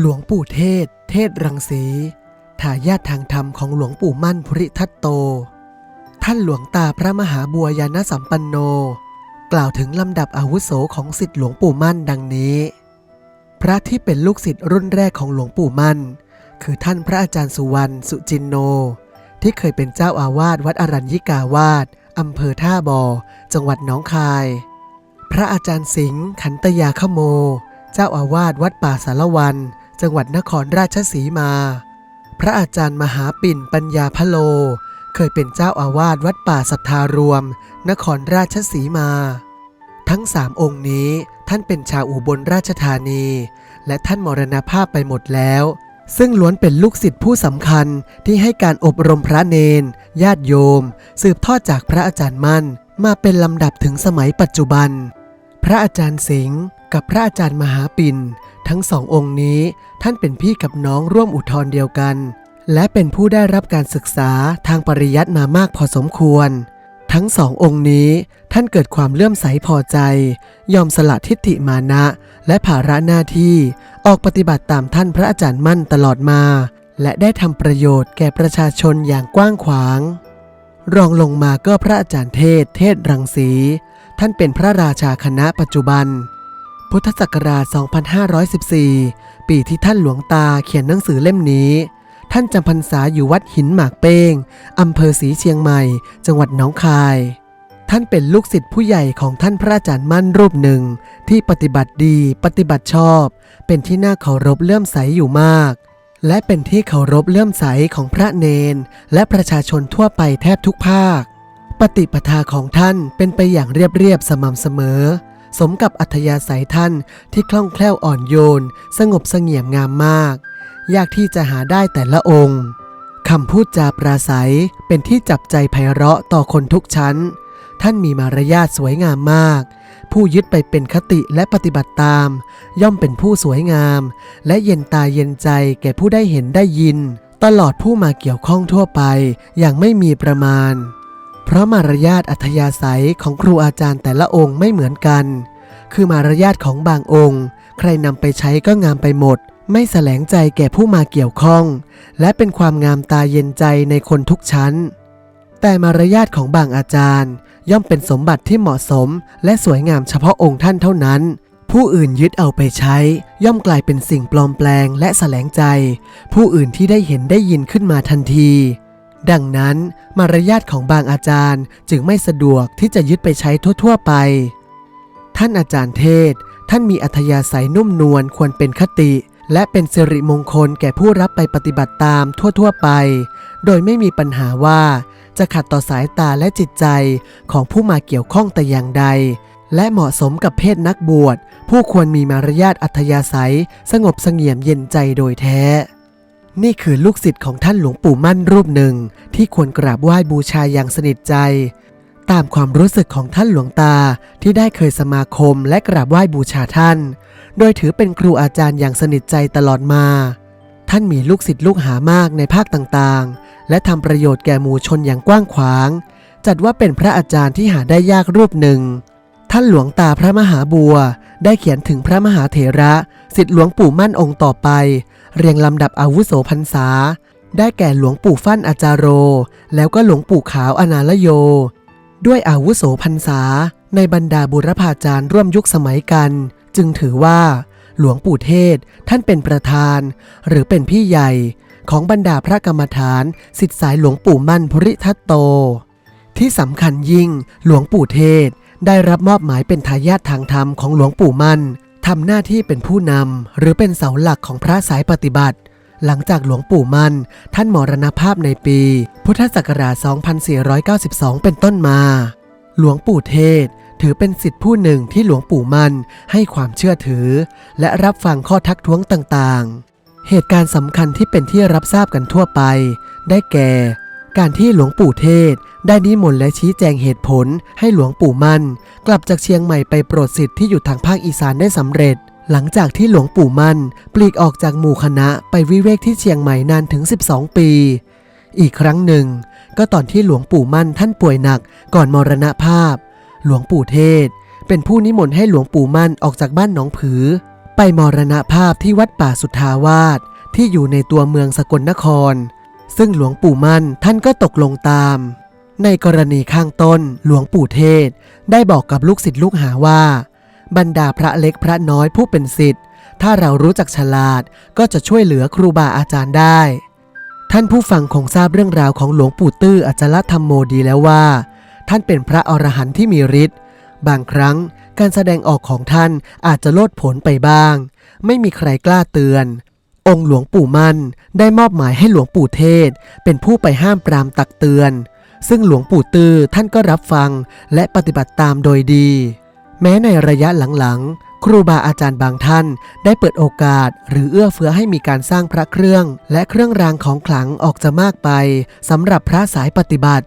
หลวงปู่เทศ เทศรังสีทายาททางธรรมของหลวงปู่มั่นภริทัตโต ท่านหลวงตาพระมหาบัวยานสัมปันโน กล่าวถึงลำดับอาวุโสของสิทธิหลวงปู่มั่นดังนี้ พระที่เป็นลูกศิษย์รุ่นแรกของหลวงปู่มั่น คือท่านพระอาจารย์สุวรรณสุจินโน ที่เคยเป็นเจ้าอาวาสวัดอรัญญิกาวาสอำเภอท่าบอ่อจังหวัดหนองคาย พระอาจารย์สิงห์ขันตยาขโม เจ้าอาวาสวัดป่าสารวัน จังหวัดนครราชสีมา พระอาจารย์มหาปิ่นปัญญาพโล เคยเป็นเจ้าอาวาสวัดป่าสัทธารวม นครราชสีมา ทั้งสามองค์นี้ท่านเป็นชาวอุบลราชธานี และท่านมรณภาพไปหมดแล้ว ซึ่งล้วนเป็นลูกศิษย์ผู้สำคัญที่ให้การอบรมพระเนน ญาติโยม สืบทอดจากพระอาจารย์มั่น มาเป็นลำดับถึงสมัยปัจจุบัน พระอาจารย์สิงห์กับพระอาจารย์มหาปิ่น ทั้งสององค์นี้ท่านเป็นพี่กับน้องร่วมอุทธรเดียวกัน และเป็นผู้ได้รับการศึกษาทางปริยัติมามากพอสมควร ทั้งสององค์นี้ท่านเกิดความเลื่อมใสพอใจ ยอมสละทิฏฐิมานะ และภาระหน้าที่ออกปฏิบัติตามท่านพระอาจารย์มั่นตลอดมา และได้ทำประโยชน์แก่ประชาชนอย่างกว้างขวาง รองลงมาก็พระอาจารย์เทศ เทศรังสี ท่านเป็นพระราชาคณะปัจจุบัน พุทธศักราช 2514 ปีที่ท่านหลวงตาเขียนหนังสือเล่มนี้ ท่านจำพรรษาอยู่วัดหินหมากเป้งอำเภอศรีเชียงใหม่ จังหวัดหนองคาย ท่านเป็นลูกศิษย์ผู้ใหญ่ของท่านพระอาจารย์มั่นรูปหนึ่ง ที่ปฏิบัติดีปฏิบัติชอบ เป็นที่น่าเคารพเลื่อมใสอยู่มาก และเป็นที่เคารพเลื่อมใสของพระเนน และประชาชนทั่วไปแทบทุกภาค ปฏิปทาของท่านเป็นไปอย่างเรียบๆสม่ำเสมอ สมกับอัธยาศัยท่านที่คล่องแคล่วอ่อนโยน สงบเสงี่ยมงามมาก ยากที่จะหาได้แต่ละองค์คำพูดจาปราศัยเป็นที่จับใจไพเราะต่อคนทุกชั้น ท่านมีมารยาทสวยงามมาก ผู้ยึดไปเป็นคติและปฏิบัติตาม ย่อมเป็นผู้สวยงาม และเย็นตาเย็นใจแก่ผู้ได้เห็นได้ยิน ตลอดผู้มาเกี่ยวข้องทั่วไปอย่างไม่มีประมาณ เพราะมารยาทอัธยาศัยของครูอาจารย์แต่ละองค์ไม่เหมือนกัน คือมารยาทของบางองค์ ใครนำไปใช้ก็งามไปหมด ไม่แสลงใจแก่ผู้มาเกี่ยวข้อง และเป็นความงามตาเย็นใจในคนทุกชั้น แต่มารยาทของบางอาจารย์ ย่อมเป็นสมบัติที่เหมาะสม และสวยงามเฉพาะองค์ท่านเท่านั้น ผู้อื่นยึดเอาไปใช้ ย่อมกลายเป็นสิ่งปลอมแปลงและแสลงใจ ผู้อื่นที่ได้เห็นได้ยินขึ้นมาทันที ดังนั้นมารยาทของบางอาจารย์จึงไม่สะดวกที่จะยึดไปใช้ทั่ว ๆ ไป ท่านอาจารย์เทศ ท่านมีอัธยาศัยนุ่มนวลควรเป็นคติ และเป็นสิริมงคลแก่ผู้รับไปปฏิบัติตามทั่ว ๆ ไป โดยไม่มีปัญหาว่า จะขัดต่อสายตาและจิตใจของผู้มาเกี่ยวข้องแต่อย่างใด และเหมาะสมกับเพศนักบวช ผู้ควรมีมารยาทอัธยาศัย สงบเสงี่ยมเย็นใจโดยแท้ นี่คือลูกศิษย์ของท่านหลวงปู่มั่นรูปหนึ่ง ที่ควรกราบไหว้บูชาอย่างสนิทใจ ตามความรู้สึกของท่านหลวงตาที่ได้เคยสมาคมและกราบไหว้บูชาท่าน โดยถือเป็นครูอาจารย์อย่างสนิทใจตลอดมา ท่านมีลูกศิษย์ลูกหามากในภาคต่างๆ และทำประโยชน์แก่หมู่ชนอย่างกว้างขวาง จัดว่าเป็นพระอาจารย์ที่หาได้ยากรูปหนึ่ง ท่านหลวงตาพระมหาบัว ได้เขียนถึงพระมหาเถระสิทธิหลวงปู่มั่นองค์ต่อไป เรียงลำดับอาวุโสพรรษา ได้แก่หลวงปู่ฟั่นอาจารโร แล้วก็หลวงปู่ขาวอนาลโย ด้วยอาวุโสพรรษา ในบรรดาบุรพาจารย์ร่วมยุคสมัยกัน จึงถือว่า หลวงปู่เทศท่านเป็นประธาน หรือเป็นพี่ใหญ่ของบรรดาพระกรรมฐานสิทธิสายหลวงปู่มั่นภริทัตโต ที่สำคัญยิ่งหลวงปู่เทศ ได้รับมอบหมายเป็นทายาททางธรรมของหลวงปู่มั่นทำหน้าที่เป็นผู้นำหรือเป็นเสาหลักของพระสายปฏิบัติ หลังจากหลวงปู่มั่น ท่านมรณภาพในปี พุทธศักราช 2492 เป็นต้นมา หลวงปู่เทศ ถือเป็นสิทธิผู้หนึ่งที่หลวงปู่มั่นให้ความเชื่อถือ และรับฟังข้อทักท้วงต่างๆ เหตุการณ์สำคัญที่เป็นที่รับทราบกันทั่วไป ได้แก่ การที่หลวงปู่เทศ ได้นิมนต์และชี้แจงเหตุผลให้หลวงปู่มั่น กลับจากเชียงใหม่ไปโปรดสิทธิ์ที่อยู่ทางภาคอีสานได้สำเร็จ หลังจากที่หลวงปู่มั่น ปลีกออกจากหมู่คณะไปวิเวกที่เชียงใหม่นานถึง 12 ปี อีกครั้งหนึ่ง ก็ตอนที่หลวงปู่มั่นท่านป่วยหนักก่อนมรณภาพ หลวงปู่เทศ เป็นผู้นิมนต์ให้หลวงปู่มั่นออกจากบ้านหนองผือ ไปไปมรณภาพที่วัดป่าสุทธาวาสที่อยู่ในตัวเมืองสกลนคร ซึ่งหลวงปู่มั่นท่านก็ตกลงตาม ในกรณีข้างต้นหลวงปู่เทศ ได้บอกกับลูกศิษย์ลูกหาว่า บรรดาพระเล็กพระน้อยผู้เป็นศิษย์ถ้าเรารู้จักฉลาดก็จะช่วยเหลือครูบาอาจารย์ได้ ท่านผู้ฟังคงทราบเรื่องราวของหลวงปู่ตื้ออจลธรรมโมดีแล้วว่า ท่านเป็นพระอรหันต์ที่มีฤทธิ์บางครั้งการแสดงออกของท่านอาจจะโลดผลไปบ้าง ไม่มีใครกล้าเตือน องค์หลวงปู่มั่นได้มอบหมายให้หลวงปู่เทศ เป็นผู้ไปห้ามปรามตักเตือน ซึ่งหลวงปู่ตื้อท่านก็รับฟังและปฏิบัติตามโดยดี แม้ในระยะหลังๆ ครูบาอาจารย์บางท่านได้เปิดโอกาส หรือเอื้อเฟื้อให้มีการสร้างพระเครื่อง และเครื่องรางของขลังออกจะมากไปสำหรับพระสายปฏิบัติ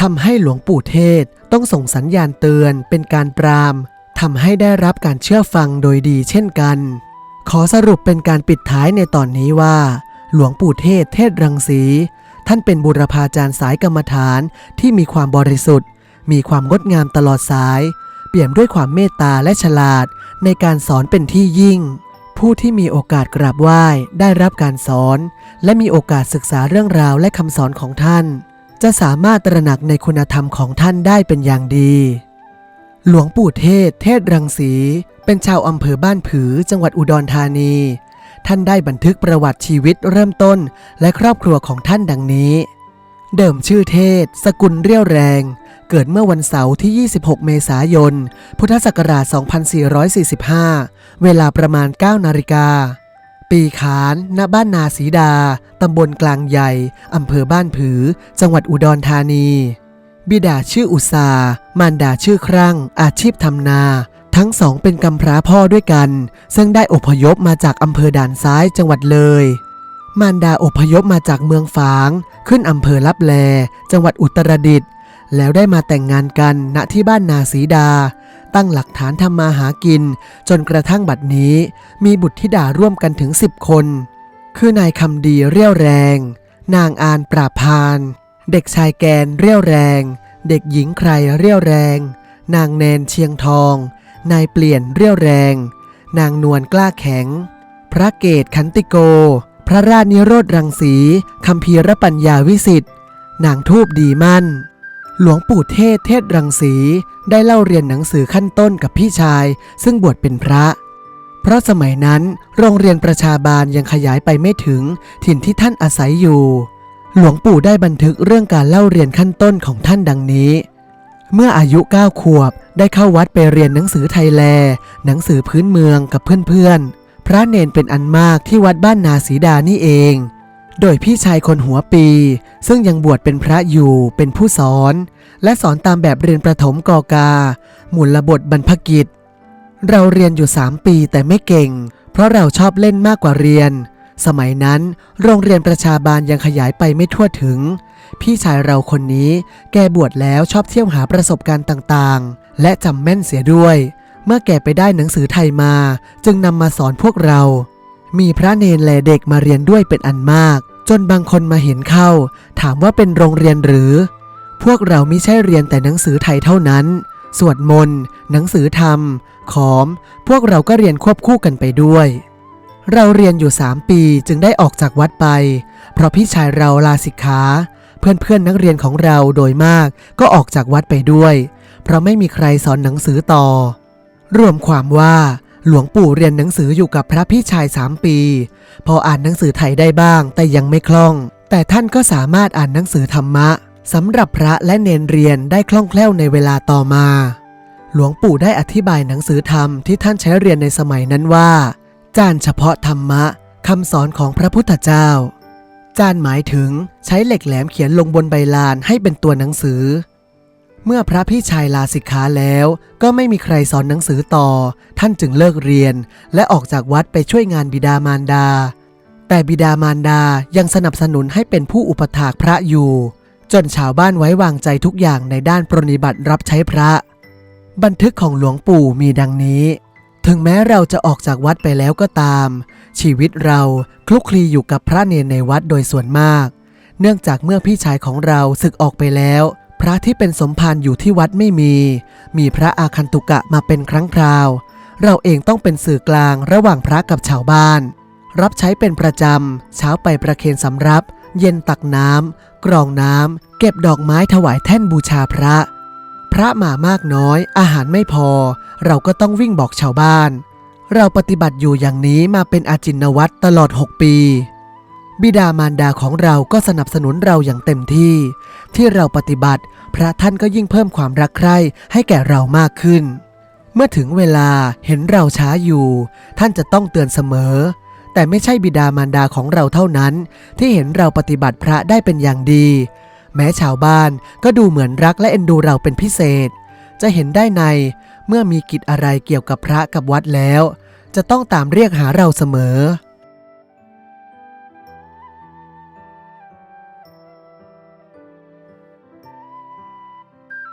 ทำให้หลวงปู่เทศต้องส่งสัญญาณเตือนเป็นการปรามทำให้ได้รับการเชื่อฟังโดยดีเช่นกัน ขอสรุปเป็นการปิดท้ายในตอนนี้ว่า หลวงปู่เทศเทศรังสี ท่านเป็นบุรพาจารย์สายกรรมฐานที่มีความบริสุทธิ์ มีความงดงามตลอดสาย เปี่ยมด้วยความเมตตาและฉลาดในการสอนเป็นที่ยิ่ง ผู้ที่มีโอกาสกราบไหว้ได้รับการสอน และมีโอกาสศึกษาเรื่องราวและคำสอนของท่าน จะสามารถตระหนักในคุณธรรมของท่านได้เป็นอย่างดี หลวงปู่เทศ เทศรังสี เป็นชาวอำเภอบ้านผือ จังหวัดอุดรธานี ท่านได้บันทึกประวัติชีวิตเริ่มต้น และครอบครัวของท่านดังนี้ เดิมชื่อเทศ สกุลเรี่ยวแรง เกิดเมื่อวันเสาร์ที่ 26 เมษายน พุทธศักราช 2445 เวลาประมาณ 9 นาฬิกา ปีขาน ณ บ้านนาสีดา ตำบลกลางใหญ่ อำเภอบ้านผือ จังหวัดอุดรธานี บิดาชื่ออุษามารดาชื่อครั่ง อาชีพทำนา ทั้งสองเป็นกำพร้าพ่อด้วยกัน ซึ่งได้อพยพมาจากอำเภอด่านซ้ายจังหวัดเลย มารดาอพยพมาจากเมืองฝาง ขึ้นอำเภอลับแล จังหวัดอุตรดิตถ์แล้วได้มาแต่งงานกันณที่บ้านนาสีดา ตั้งหลักฐานทำมาหากิน จนกระทั่งบัดนี้ มีบุตรธิดาร่วมกันถึง 10 คน คือนายคำดีเรี่ยวแรง นางอานปราพาน เด็กชายแกนเรี่ยวแรง เด็กหญิงใครเรี่ยวแรง นางแนนเชียงทอง นายเปลี่ยนเรี่ยวแรง นางนวลกล้าแข็ง พระเกตขันติโก พระราชนิโรธรังสีคำพีรปัญญาวิสิทธิ์นางทูบดีมั่น หลวงปู่เทศเทศรังสีได้เล่าเรียนหนังสือขั้นต้นกับพี่ชาย ซึ่งบวชเป็นพระเพราะสมัยนั้นโรงเรียนประชาบาลยังขยายไปไม่ถึงถิ่นที่ท่านอาศัยอยู่ หลวงปู่ได้บันทึกเรื่องการเล่าเรียนขั้นต้นของท่านดังนี้ เมื่ออายุ 9 ขวบได้เข้าวัดไปเรียนหนังสือไทยแล หนังสือพื้นเมืองกับเพื่อนๆ พระเนนเป็นอันมากที่วัดบ้านนาสีดานี่เอง โดยพี่ชายคนหัวปี ซึ่งยังบวชเป็นพระอยู่เป็นผู้สอน และสอนตามแบบเรียนประถมกอกา หมุนระบทบรรพกิจ เราเรียนอยู่ 3 ปีแต่ไม่เก่ง เพราะเราชอบเล่นมากกว่าเรียน สมัยนั้นโรงเรียนประชาบาลยังขยายไปไม่ทั่วถึง พี่ชายเราคนนี้แกบวชแล้วชอบเที่ยวหาประสบการณ์ต่างๆ และจำแม่นเสียด้วย เมื่อแกไปได้หนังสือไทยมา จึงนำมาสอนพวกเรา มีพระเนนแลเด็กมาเรียนด้วยเป็นอันมาก จนบางคนมาเห็นเข้า ถามว่าเป็นโรงเรียนหรือ พวกเราไม่ใช่เรียนแต่หนังสือไทยเท่านั้น สวดมนต์หนังสือธรรม ขอม พวกเราก็เรียนควบคู่กันไปด้วย เราเรียนอยู่ 3 ปีจึงได้ออกจากวัดไป เพราะพี่ชายเราลาสิกขา เพื่อนๆนักเรียนของเราโดยมากก็ออกจากวัดไปด้วย เพราะไม่มีใครสอนหนังสือต่อ รวมความว่าหลวงปู่เรียนหนังสืออยู่กับพระพี่ชาย3ปี พออ่านหนังสือไทยได้บ้างแต่ยังไม่คล่อง แต่ท่านก็สามารถอ่านหนังสือธรรมะสำหรับพระและเนนเรียนได้คล่องแคล่วในเวลาต่อมา หลวงปู่ได้อธิบายหนังสือธรรมที่ท่านใช้เรียนในสมัยนั้นว่า จานเฉพาะธรรมะคำสอนของพระพุทธเจ้า จานหมายถึงใช้เหล็กแหลมเขียนลงบนใบลานให้เป็นตัวหนังสือ เมื่อพระพี่ชายลาสิกขาแล้วก็ไม่มีใครสอนหนังสือต่อ ท่านจึงเลิกเรียน และออกจากวัดไปช่วยงานบิดามารดา แต่บิดามารดายังสนับสนุนให้เป็นผู้อุปถากพระอยู่ จนชาวบ้านไว้วางใจทุกอย่างในด้านปรนนิบัติรับใช้พระ บันทึกของหลวงปู่มีดังนี้ ถึงแม้เราจะออกจากวัดไปแล้วก็ตาม ชีวิตเราคลุกคลีอยู่กับพระเนรในวัดโดยส่วนมาก เนื่องจากเมื่อพี่ชายของเราศึกออกไปแล้ว พระที่เป็นสมภารอยู่ที่วัดไม่มี มีพระอาคันตุกะมาเป็นครั้งคราว เราเองต้องเป็นสื่อกลางระหว่างพระกับชาวบ้าน รับใช้เป็นประจำเช้าไปประเคนสำรับ เย็นตักน้ำกรองน้ำเก็บดอกไม้ถวายแท่นบูชาพระ พระมามากน้อยอาหารไม่พอ เราก็ต้องวิ่งบอกชาวบ้าน เราปฏิบัติอยู่อย่างนี้มาเป็นอาจินวัตรตลอด 6 ปี บิดามารดาของเราก็สนับสนุนเราอย่างเต็มที่ ที่เราปฏิบัติ พระท่านก็ยิ่งเพิ่มความรักใคร่ให้แก่เรามากขึ้น เมื่อถึงเวลาเห็นเราช้าอยู่ ท่านจะต้องเตือนเสมอ แต่ไม่ใช่บิดามารดาของเราเท่านั้น ที่เห็นเราปฏิบัติพระได้เป็นอย่างดี แม้ชาวบ้านก็ดูเหมือนรักและเอ็นดูเราเป็นพิเศษ จะเห็นได้ในเมื่อมีกิจอะไรเกี่ยวกับพระกับวัดแล้ว จะต้องตามเรียกหาเราเสมอ